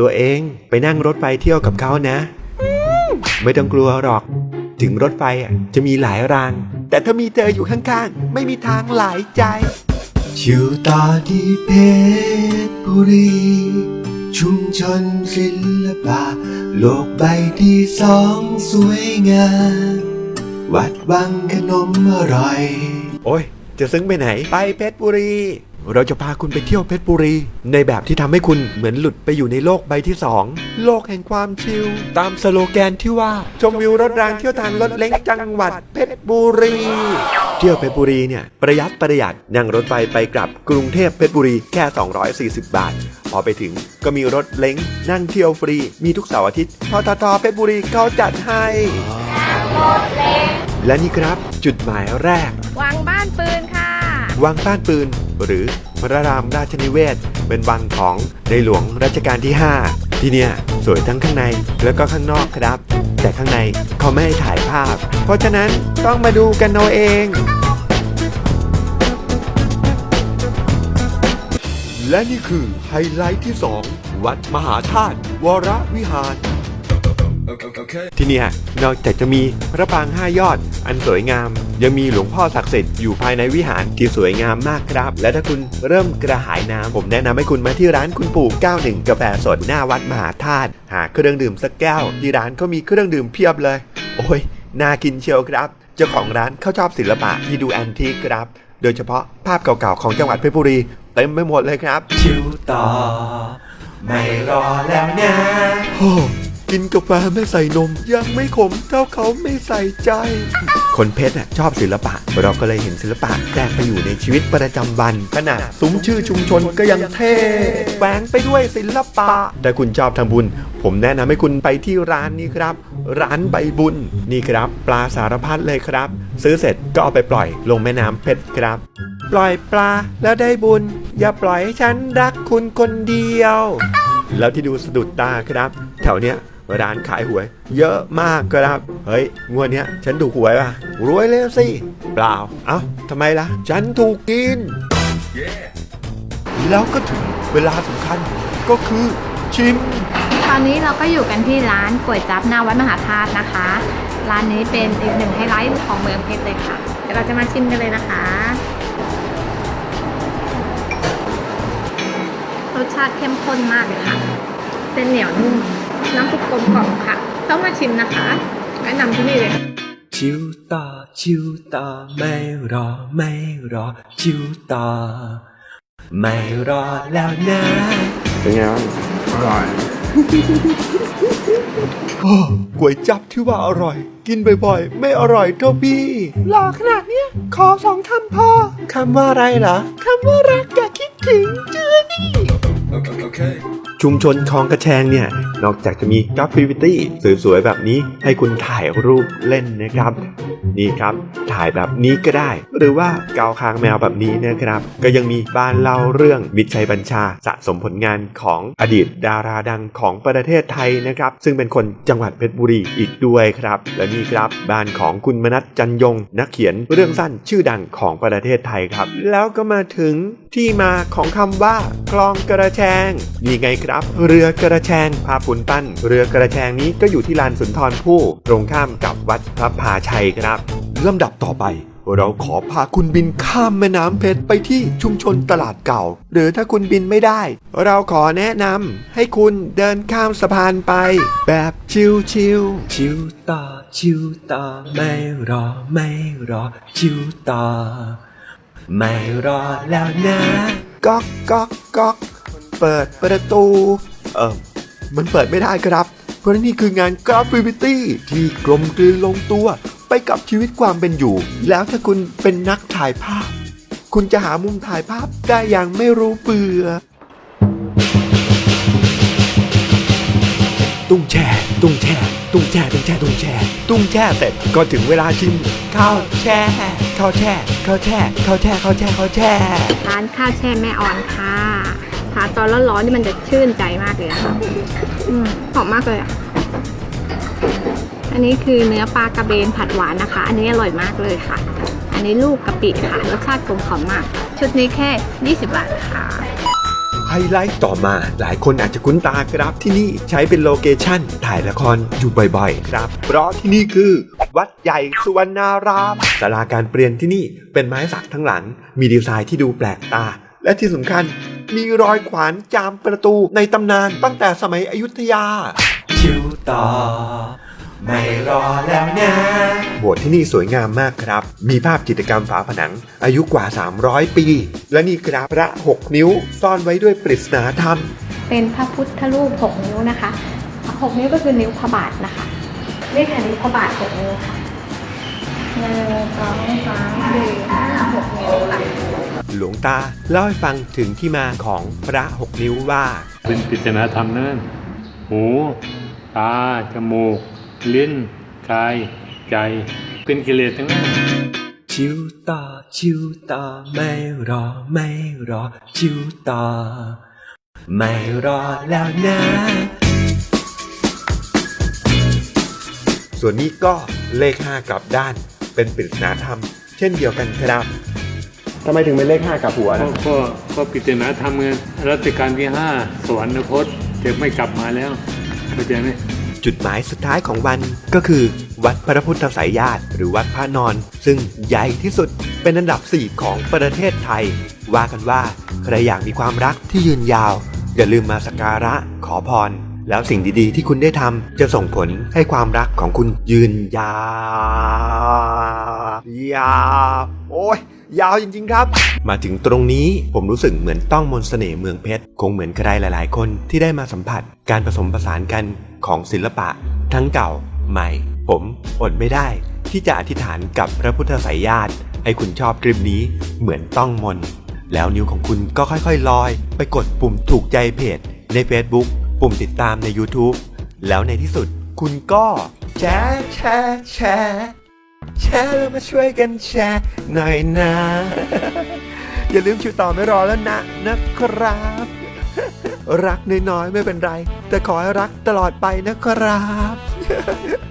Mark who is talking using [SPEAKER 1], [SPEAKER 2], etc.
[SPEAKER 1] ตัวเองไปนั่งรถไฟเที่ยวกับเขานะ ไม่ต้องกลัวหรอก ถึงรถไฟอะจะมีหลายราง แต่ถ้ามีเธออยู่ข้างๆ ไม่มีทางหลายใจ ชิวตาที่เพชรบุรี ชุมชนศิลปะ โลกใบที่สองสวยงาม วัดวังขนมอร่อย โอ้ย จะซึ้งไปไหน ไปเพชรบุรี เราจะพาคุณไปเที่ยวเพชรบุรี ในแบบที่ทำให้คุณเหมือนหลุดไปอยู่ในโลกใบที่สองโลกแห่งความชิล ตามสโลแกนที่ว่า ชมวิวรถรางเที่ยวทางรถเล็กจังหวัดเพชรบุรี เที่ยวเพชรบุรีเนี่ยประหยัดประหยัดนั่งรถไฟไปกลับกรุงเทพเพชรบุรีแค่ 240 บาท พอไปถึงก็มีรถเล้งนั่งเที่ยวฟรี มีทุกเสาร์อาทิตย์ทททเพชรบุรีเขาจัดให้และนี่ครับจุดหมายแรก
[SPEAKER 2] วังบ้านปืนค่ะ
[SPEAKER 1] วังบ้านปืน หรือพระรามราชนิเวศ เป็นวังของในหลวงรัชกาลที่ 5 ที่เนี่ยสวยทั้งข้างในแล้วก็ข้างนอกครับ แต่ข้างในเขาไม่ให้ถ่ายภาพ เพราะฉะนั้นต้องมาดูกันเอาเองและนี่คือไฮไลท์ที่ 2 วัดมหาธาตุวรวิหาร ที่เนี่ยนอกจากจะมีพระปรางห้ายอด อันสวยงาม ยังมีหลวงพ่อศักดิ์สิทธิ์อยู่ภายในวิหารที่สวยงามมากครับ และถ้าคุณเริ่มกระหายน้ำผมแนะนำให้คุณมาที่ร้านคุณปู่ 91 กาแฟสดหน้าวัดมหาธาตุหาเครื่องดื่มสักแก้ว ที่ร้านเขามีเครื่องดื่มเพียบเลย โอ้ยน่ากินเชียวครับ เจ้าของร้านเขาชอบศิลปะที่ดูแอนทีคครับ โดยเฉพาะภาพเก่าๆของจังหวัดเพชรบุรีเต็มไปหมดเลยครับ ชิวต่อ ไม่รอแล้วนะโอ้ กินกาแฟไม่ใส่นม ยังไม่ขมเท่าเขาไม่ใส่ใจ คนเพชรอะชอบศิลปะ เราก็เลยเห็นศิลปะแทรกไปอยู่ในชีวิตประจำวันขนาดซุ้มชื่อชุมชนก็ยังเท่แฝงไปด้วยศิลปะถ้าคุณชอบทำบุญ ผมแนะนำให้คุณไปที่ร้านนี้ครับ ร้านใบบุญนี่ครับ ปลาสารพัดเลยครับ ซื้อเสร็จก็เอาไปปล่อยลงแม่น้ำเพชรครับ ปล่อยปลาแล้วได้บุญ อย่าปล่อยให้ฉันรักคุณคนเดียว แล้วที่ดูสะดุดตาครับ แถวเนี้ย ร้านขายหวย เยอะมากครับ เฮ้ย งวดเนี้ย ฉันถูกหวยป่ะ รวยเลยสิ เปล่า เอ้าทำไมล่ะ ฉันถูกกินแล้วก็ถึงเวลาสำคัญก็คือชิม
[SPEAKER 2] ตอนนี้เราก็อยู่กันที่ร้านก๋วยจั๊บหน้าวัดมหาธาตุนะคะ ร้านนี้เป็นอีกหนึ่งไฮไลท์ของเมืองเพชรเลยค่ะ เดี๋ยวเราจะมาชิมกันเลยนะคะ รสชาติเข้มข้นมากเลยค่ะเส้นเหนียวนุ่ม น้ำซุปกลมกล่อมค่ะ ต้องมาชิมนะคะแนะนำที่นี่เลย
[SPEAKER 1] ชิวต่อชิวต่อไม่รอไม่รอชิวต่อไม่รอแล้วนะเป็นไงบ้าง
[SPEAKER 3] อร่อย
[SPEAKER 1] โอ้ก๋วยจับที่ว่าอร่อย กินบ่อยๆ ไม่อร่อยเท่าพี่หล่อขนาดเนี้ย ขอสองคำพอคำว่าอะไรเหรอคำว่ารักกับคิดถึงเจอนี่
[SPEAKER 3] Okay.
[SPEAKER 1] ชุมชนคลองกระแชงเนี่ย นอกจากจะมีกราฟฟิวิตี้สวยๆแบบนี้ให้คุณถ่ายรูปเล่นนะครับ นี่ครับ ถ่ายแบบนี้ก็ได้ หรือว่าเกาคางแมวแบบนี้นะครับ ก็ยังมีบ้านเล่าเรื่องมิตรชัยบัญชาสะสมผลงานของอดีตดาราดังของประเทศไทยนะครับ ซึ่งเป็นคนจังหวัดเพชรบุรีอีกด้วยครับ และนี่ครับบ้านของคุณมนัสจันยง นักเขียนเรื่องสั้นชื่อดังของประเทศไทยครับ แล้วก็มาถึงที่มาของคำว่าคลองกระแชงนี่ไงครับเรือกระแชงภาพปุนปั้น เรือกระแชงนี้ก็อยู่ที่ลานสุนทรภู่ตรงข้ามกับวัดพระพาชัยครับลำดับต่อไป เราขอพาคุณบินข้ามแม่น้ำเพชรไปที่ชุมชนตลาดเก่า หรือถ้าคุณบินไม่ได้ เราขอแนะนำให้คุณเดินข้ามสะพานไป แบบชิวชิวๆชิวต่อชิวต่อไม่รอไม่รอ ชิวต่อไม่รอแล้วนะก๊อกก๊อกก๊อก เปิดประตู เออมันเปิดไม่ได้ครับ เพราะนี่คืองานกราฟิวิตี้ ที่กลมกลืนลงตัวไปกับชีวิตความเป็นอยู่ แล้วถ้าคุณเป็นนักถ่ายภาพ คุณจะหามุมถ่ายภาพได้อย่างไม่รู้เบื่อ ตุ้งแช่ ตุ้งแช่ ตุ้งแช่ ตุ้งแช่ ตุ้งแช่ ตุ้งแช่เสร็จก็ถึงเวลาชิมข้าวแช่ข้าวแช่ข้าวแช่ข้าวแช่ข้าวแช่ข้าวแช่
[SPEAKER 2] ร้านข้าวแช่แม่ออนค่ะ ทานตอนร้อนๆนี่มันจะชื่นใจมากเลยอะค่ะหอมมากเลยอะอันนี้คือเนื้อปลากระเบนผัดหวานนะคะ อันนี้อร่อยมากเลยค่ะ อันนี้ลูกกะปิค่ะรสชาติกลมกล่อมมาก ชุดนี้แค่ 20 บาทค่ะ
[SPEAKER 1] ไฮไลท์ต่อมาหลายคนอาจจะคุ้นตาครับที่นี่ใช้เป็นโลเคชั่น ถ่ายละครอยู่บ่อยๆ ครับ เพราะที่นี่คือ วัดใหญ่สุวรรณารามศาลาการเปลี่ยนที่นี่เป็นไม้สักทั้งหลัง มีดีไซน์ที่ดูแปลกตา และที่สำคัญ มีรอยขวานจามประตูในตำนานตั้งแต่สมัยอยุธยา ชิวต่อ ไม่รอแล้วนะ โบสถ์ที่นี่สวยงามมากครับ มีภาพจิตรกรรมฝาผนัง อายุกว่า 300 ปี และนี่ครับพระ 6 นิ้ว ซ่อนไว้ด้วยปริศนาธรรม
[SPEAKER 2] เป็นพระพุทธรูป 6 นิ้วนะคะ 6 นิ้วก็คือนิ้วพระบาทนะคะเรียกอันนี้พระบาท 6 นิ้วค่ะ หนึ่งสองสามสี่ห้าหกนิ้วค่ะ
[SPEAKER 1] หลวงตาเล่าให้ฟังถึงที่มาของพระ6นิ้วว่า
[SPEAKER 4] เป็นปริศนาธรรมนั่นหู ตา จมูก ลิ้น กาย ใจ เป็นกิเลสทั้งนั้น
[SPEAKER 1] ชิวต่อชิวต่อไม่รอ ไม่รอ ชิวต่อไม่รอแล้วนะ ส่วนนี้ก็เลข 5 กลับด้าน เป็นปริศนาธรรม เช่นเดียวกันครับทำไมถึงเป็นเลข5กลับหัว
[SPEAKER 4] ก็
[SPEAKER 1] นะ
[SPEAKER 4] ก็ก็ปริศนาธรรมไงรัชกาลที่ห้าสวรรคตจะไม่กลับมาแล้วเข้าใจไหม
[SPEAKER 1] จุดหมายสุดท้ายของวันก็คือวัดพระพุทธไสยญาติหรือวัดพระนอน ซึ่งใหญ่ที่สุดเป็นอันดับ 4 ของประเทศไทย ว่ากันว่าใครอยากมีความรักที่ยืนยาว อย่าลืมมาสักการะขอพร แล้วสิ่งดีๆ ที่คุณได้ทำจะส่งผลให้ความรักของคุณยืนยาวยาวโอ้ยยาวจริงๆครับ มาถึงตรงนี้ผมรู้สึกเหมือนต้องมนต์เสน่ห์เมืองเพชร คงเหมือนใครหลายๆ คนที่ได้มาสัมผัสการผสมผสานกันของศิลปะ ทั้งเก่าใหม่ ผมอดไม่ได้ ที่จะอธิษฐานกับพระพุทธไสยญาติให้คุณชอบคลิปนี้เหมือนต้องมน แล้วนิ้วของคุณก็ค่อยๆลอย ไปกดปุ่มถูกใจเพจใน Facebook ปุ่มติดตามใน YouTube แล้วในที่สุดคุณก็แชร์แชร์แชร์แชร์แล้วมาช่วยกันแชร์หน่อยนะ อย่าลืมชิวต่อไม่รอแล้วนะนะครับ รักน้อยๆไม่เป็นไร แต่ขอให้รักตลอดไปนะครับ